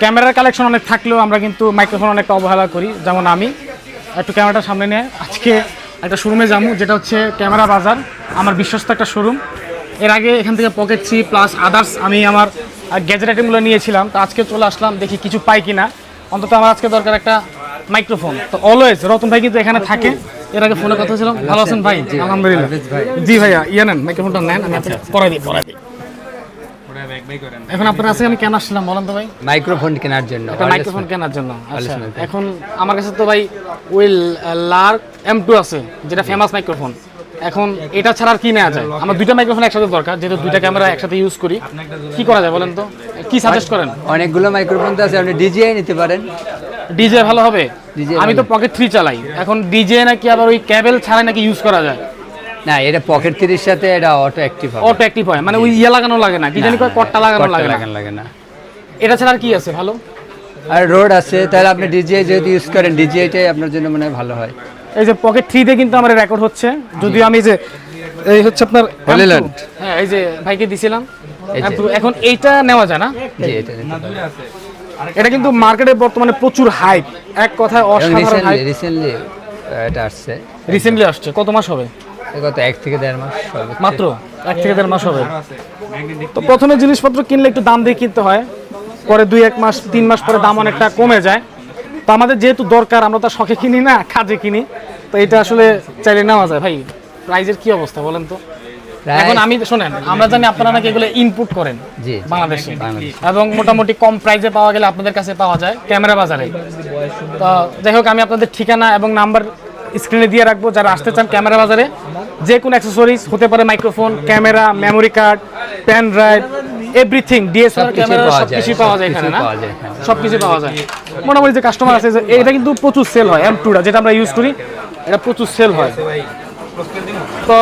ক্যামেরার কালেকশন অনেক থাকলেও আমরা কিন্তু মাইক্রোফোন অনেকটা অবহেলা করি যেমন আমি। একটু ক্যামেরাটা সামনে নিয়ে আজকে একটা শোরুমে যাব যেটা হচ্ছে ক্যামেরা বাজার আমার বিশ্বস্ত একটা শোরুম এর আগে এখান থেকে পকেট থ্রি প্লাস আদার্স আমি আমার গ্যাজেট আইটেমগুলো নিয়েছিলাম। তো আজকে চলে আসলাম দেখি কিছু পাই কিনা। অন্তত আমার আজকে দরকার একটা মাইক্রোফোন তো অলওয়েজ রতন ভাই কিন্তু এখানে থাকে। এর আগে ফোনে কথা ছিলাম। ভালো আছেন ভাই? আলহামদুলিল্লাহ। জি ভাইয়া ইয়ে নেন মাইক্রোফোনটা নেন আমি আপনাকে পরে দিই পরে দিই। এখন আপনার কাছে আমি কেন আসছিলাম বলেন তো ভাই? মাইক্রোফোন কেনার জন্য মাইক্রোফোন কেনার জন্য আচ্ছা। এখন আমার কাছে তো ভাই ওই লার এম টু আছে যেটা ফেমাস মাইক্রোফোন এখন এটা ছাড়া আর কি নেওয়া যায়? আমার দুইটা মাইক্রোফোন একসাথে দরকার যেহেতু দুইটা ক্যামেরা একসাথে ইউজ করি। কি করা যায় বলেন তো? কি সাজেস্ট করেন? অনেকগুলো মাইক্রোফোন তো আছে আপনি ডিজিআই নিতে পারেন। ডিজে ভালো হবে। আমি তো পকেট থ্রি চালাই। এখন ডিজে নাকি আবার ওই ক্যাবেল ছাড়াই নাকি ইউজ করা যায়? না এটা পকেট থ্রির সাথে এটা অটো অ্যাক্টিভ হবে। অটো অ্যাক্টিভ হয় মানে ওই ইয়ে লাগানো লাগে না কি জানি কয় কটটা লাগানো লাগে না। লাগে না। এটা ছাড়া আর কি আছে ভালো? আর রোড আছে তাহলে আপনি ডিজিআই যেহেতু ইউজ করেন ডিজিআইটাই আপনার জন্য মনে হয় ভালো হয়। এই যে পকেট থ্রিতে কিন্তু আমার রেকর্ড হচ্ছে। যদিও আমি যে এই হচ্ছে আপনার Holy M2 Land। হ্যাঁ এই যে ভাইকে দিছিলাম। এই যে। M2 এখন এইটা নেওয়া যায় না? জি এটা এটা কিন্তু মার্কেটে বর্তমানে প্রচুর হাইপ এক কথায় অসাধারণ হাইপ রিসেন্টলি এটা আসছে। রিসেন্টলি আসছে কত মাস হবে? গত এক থেকে দেড় মাস মাত্র? এক থেকে দেড় মাস হবে? তো প্রথমে জিনিসপত্র কিনলে একটু দাম দিয়ে কিনতে হয়। পরে দুই এক মাস তিন মাস পরে দাম অনেকটা কমে যায়। তো আমাদের যেহেতু দরকার আমরা তো শখে কিনি না কাজে কিনি। তো এটা আসলে চাইলে নেওয়া যায়। ভাই প্রাইজের কি অবস্থা বলেন তো? এখন আমি শোনেন আমরা জানি আপনারা নাকি এগুলো ইনপুট করেন বাংলাদেশে। এবং মোটামুটি কম প্রাইসে পাওয়া গেলে আপনাদের কাছে পাওয়া যায় ক্যামেরা বাজারে। তো যাই হোক আমি আপনাদের ঠিকানা এবং নাম্বার স্ক্রিনে দিয়ে রাখব। যারা আসতে চান ক্যামেরা বাজারে যে কোনো অ্যাক্সেসরিজ হতে পারে microphone camera memory card pen drive everything DSLR camera পাওয়া সব যায়, কিছুই পাওয়া যায় এখানে না? পাওয়া যায়, হ্যাঁ। পাওয়া যায়। মোটামুটি যে কাস্টমার আছে যে এটা কিন্তু প্রচুর সেল হয় এম টুটা যেটা আমরা ইউজ করি এটা প্রচুর সেল হয়। তো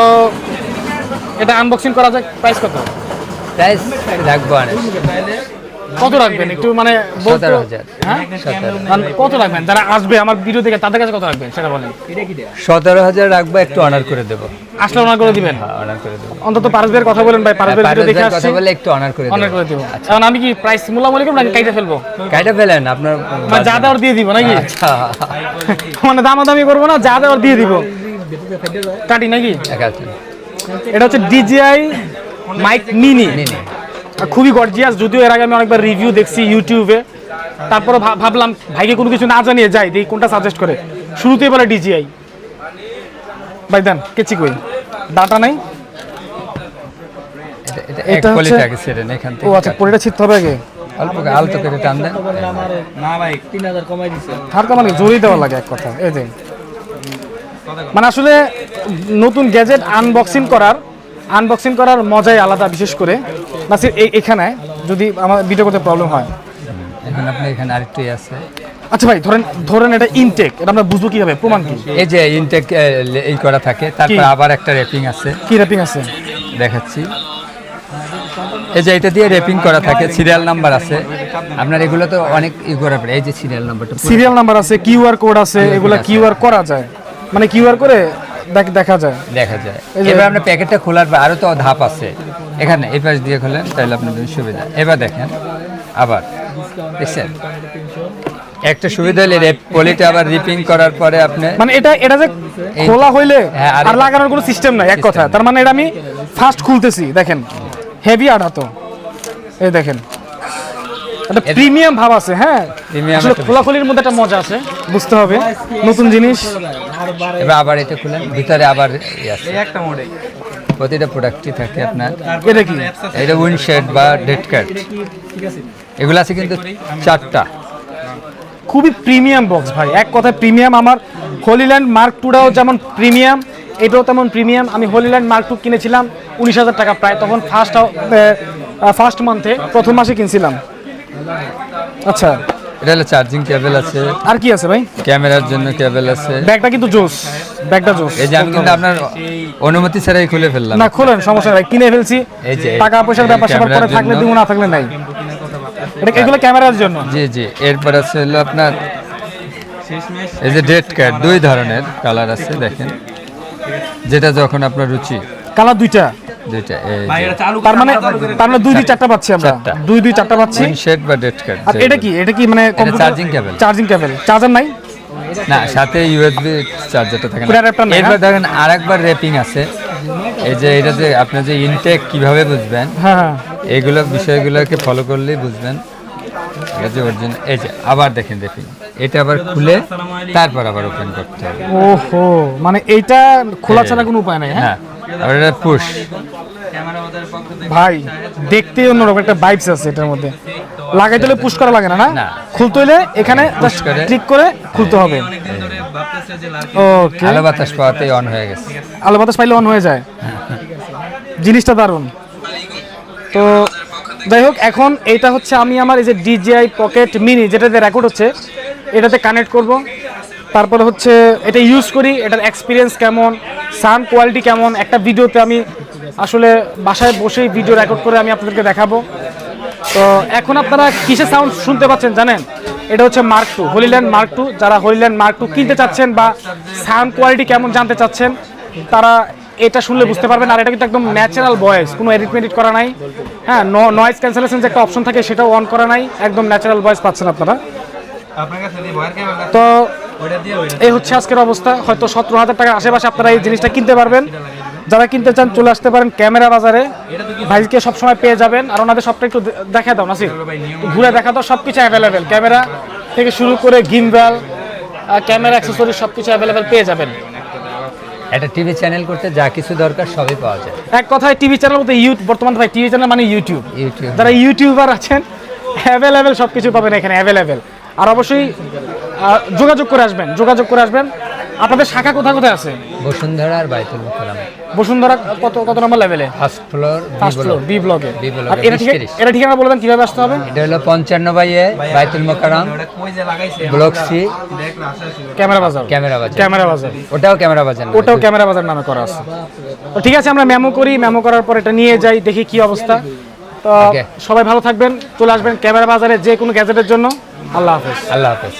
এটা আনবক্সিং করা যায় প্রাইস কত? প্রাইস রাখব কত রাখবেন? একটু মানে হ্যাঁ? কত রাখবেন? যারা আসবে আমার ভিডিও দেখে তাদের কাছে কত রাখবেন? সেটা বলেন। সতেরো হাজার রাখব একটু অনার করে দেবো। আসলে ওনার করে দিবেন। অনার করে দেবো। অন্তত পারসবের কথা বলেন ভাই পারসবের ভিডিও দেখে আসছি কথা বলে একটু অনার করে দেবো। করে দিব। এখন আমি কি প্রাইস মূলামূলি করব নাকি কাইটে ফেলব? কাইটা ফেলেন আপনার মানে যা দেওয়ার দিয়ে দিব নাকি? আচ্ছা। মানে দামাদামি করব না যা দেওয়ার দিয়ে দিব। কাটি নাকি? এটা হচ্ছে ডিজিআই মাইক মিনি খুবই গর্জিয়াস যদিও এর আগে আমি অনেকবার রিভিউ দেখছি ইউটিউবে তারপরে ভাব- ভাবলাম ভাইকে কোনো কিছু না জানিয়ে যাই দেখি কোনটা সাজেস্ট করে। শুরুতেই বলে ডিজিআই ভাই দেন কেচি কই? ডাটা নাই? এটা- হচ্ছে- কোয়ালিটি আগে ও আচ্ছা ছিটতে হবে আগে? অল্প আলতো করে টান দেন। হালকা মানে জোরেই দেওয়া লাগে এক কথা এই যে। মানে আসলে নতুন গ্যাজেট আনবক্সিং করার আনবক্সিং করার মজাই আলাদা বিশেষ করে। না সে এই- এখানে যদি আমার ভিডিও করতে প্রবলেম হয়। এখন আপনি এখানে আরেকটু আছে। আচ্ছা ভাই ধরেন ধরেন এটা ইনটেক এটা আমরা বুঝব কীভাবে? প্রমাণ কি? এই যে ইনটেক এই করা থাকে তারপর আবার একটা র্যাপিং আছে। কি র্যাপিং আছে? দেখাচ্ছি। এই যে এটা দিয়ে র্যাপিং করা থাকে সিরিয়াল নাম্বার আছে। আপনার এগুলো তো অনেক ই করার পরে এই যে সিরিয়াল নাম্বারটা সিরিয়াল নাম্বার আছে কিউআর কোড আছে এগুলা। কিউআর করা যায়। মানে কিউআর করে দেখ- দেখা যায়। দেখা যায়। এবার আপনার প্যাকেটটা খোলার আরও তো ধাপ আছে। এখানে এই পাশ দিয়ে খোলেন তাহলে আপনার সুবিধা। এবার দেখেন আবার দেখছেন? একটা সুবিধা হলে পলিটা আবার রিপিং করার পরে আপনি মানে এটা এটা যে খোলা হইলে হ্যাঁ, আর লাগানোর কোনো সিস্টেম নাই এক কথা তার মানে এটা আমি ফার্স্ট খুলতেছি দেখেন। হেভি আঠা তো এই দেখেন। একটা প্রিমিয়াম ভাব আছে হ্যাঁ? আসলে একটা খোলাখুলির মধ্যে একটা মজা আছে বুঝতে হবে। নতুন জিনিস। এবার আবার এটা খুলেন ভিতরে আবার ইয়ে আছে। প্রতিটা প্রোডাক্টই থাকে আপনার। এটা কি? এটা উইন্ডশেড বা ডেড কার্ড এগুলো আছে কিন্তু চারটা। খুবই প্রিমিয়াম বক্স ভাই। এক কথায় প্রিমিয়াম আমার। হোলিল্যান্ড মার্ক টুটাও যেমন প্রিমিয়াম এটাও তেমন প্রিমিয়াম। আমি হোলিল্যান্ড মার্ক টু কিনেছিলাম উনিশ হাজার টাকা প্রায় তখন ফার্স্ট ফার্স্ট মান্থে প্রথম মাসে কিনছিলাম। আচ্ছা। এটা হলো চার্জিং কেবল আছে। আর কি আছে ভাই? ক্যামেরার জন্য কেবল আছে। ব্যাগটা কিন্তু জোস। ব্যাগটা জোস। এই যে আমি কিন্তু আপনার অনুমতি ছাড়াই খুলে ফেললাম। না খোলেন সমস্যা নাই কিনে ফেলছি। টাকা পয়সার ব্যাপার স্যাপার পরে থাকলে। দিব না থাকলে নাই। এগুলো ক্যামেরার জন্য? জি জি। এরপর আছে হলো আপনার এই যে ডেট কার্ড দুই ধরনের কালার আছে দেখেন। যেটা যখন আপনার রুচি। কালার দুইটা? তার মানে তার মানে দুই দুই চারটা। পাচ্ছি আমরা। দুই দুই চারটা পাচ্ছি। সেট বা ডেট কার্ড আর এটা কি? এটা কি মানে। চার্জিং কেবল চার্জার নাই? না সাথে ইউএসবি চার্জারটা থাকে না। এরপর হ্যাঁ? দেখেন আরেকবার র্যাপিং আছে। এই যে এটা যে আপনি যে ইনটেক কীভাবে বুঝবেন? হ্যাঁ হ্যাঁ। এইগুলো বিষয়গুলোকে ফলো করলেই বুঝবেন। যে অরিজিনাল এই যে আবার দেখেন র্যাপিং এটা আবার খুলে তারপর আবার ওপেন করতে হবে। ওহো মানে এইটা খোলা ছাড়া কোনো উপায় নাই হ্যাঁ? হ্যাঁ আর এটা পুশ ভাই দেখতে অন্যরকম একটা ভাইবস আছে এটার মধ্যে। লাগাইতে হলে পুশ করা লাগে না না। খুলতে হলে এখানে জাস্ট করে- ক্লিক করে খুলতে হবে। ওকে আলো বাতাস পাওয়াতেই অন হয়ে গেছে। আলো বাতাস পাইলে অন হয়ে যায়। জিনিসটা দারুণ। তো যাই হোক, এখন এইটা হচ্ছে আমি আমার এই যে ডিজিআই পকেট মিনি যেটাতে রেকর্ড হচ্ছে, এটাতে কানেক্ট করব। তারপরে হচ্ছে এটা ইউজ করি, এটার এক্সপিরিয়েন্স কেমন সাউন্ড কোয়ালিটি কেমন, একটা ভিডিওতে আমি আসলে বাসায় বসেই ভিডিও রেকর্ড করে আমি আপনাদেরকে দেখাবো। তো এখন আপনারা কিসের সাউন্ড শুনতে পাচ্ছেন জানেন? এটা হচ্ছে Mark two Holyland Mark two যারা হোলিল্যান্ড মার্ক টু কিনতে চাচ্ছেন বা সাউন্ড কোয়ালিটি কেমন জানতে চাচ্ছেন, তারা এটা শুনলে বুঝতে পারবেন আর এটা কিন্তু একদম ন্যাচারাল ভয়েস কোনো এডিট মেডিট করা নাই। হ্যাঁ নয়েজ ক্যান্সেলেশন যে একটা অপশন থাকে সেটাও অন করা নাই একদম ন্যাচারাল ভয়েস পাচ্ছেন আপনারা। তো এই হচ্ছে আজকের অবস্থা হয়তো সতেরো হাজার টাকার আশেপাশে আপনারা এই জিনিসটা কিনতে পারবেন। যারা কিনতে চান চলে আসতে পারেন ক্যামেরা বাজারে। ভাইকে সবসময় পেয়ে যাবেন আর ওনাদের সবটা একটু দেখা দাও নাসির। ঘুরে দেখা দাও সব কিছু অ্যাভেলেবেল ক্যামেরা থেকে শুরু করে গিমব্যাল ক্যামেরা অ্যাক্সেসরি সব কিছু অ্যাভেলেবেল পেয়ে যাবেন। একটা টিভি চ্যানেল করতে যা কিছু দরকার সবই পাওয়া যায়। এক কথায় টিভি চ্যানেল বলতে ইউটিউব বর্তমান ভাই টিভি চ্যানেল মানে ইউটিউব ইউটিউব যারা ইউটিউবার আছেন অ্যাভেলেবেল সব কিছু পাবেন এখানে অ্যাভেলেবেল আর অবশ্যই যোগাযোগ করে আসবেন যোগাযোগ করে আসবেন। আপনাদের শাখা কোথায় কোথায় আছে? বসুন্ধরা আর বাইতুল মোকাররম। বসুন্ধরা কত কত নম্বর লেভেলে first floor first floor B ব্লকে B block আর এটা ঠিক এটা ঠিকানা বলে দেন কীভাবে আসতে হবে? এটা হলো পঞ্চান্ন বাই এ বাইতুল লাগাইছে ব্লক সি। ক্যামেরা বাজার। ক্যামেরা বাজার। ক্যামেরা বাজার। ওটাও ক্যামেরা বাজার ওটাও ক্যামেরা বাজার নামে করা আছে। তো ঠিক আছে আমরা মেমো করি। মেমো করার পর এটা নিয়ে যাই দেখি কি অবস্থা। তো সবাই ভালো থাকবেন চলে আসবেন ক্যামেরা বাজারে যে কোনো গ্যাজেটের জন্য। আল্লাহ হাফেজ। আল্লাহ হাফেজ।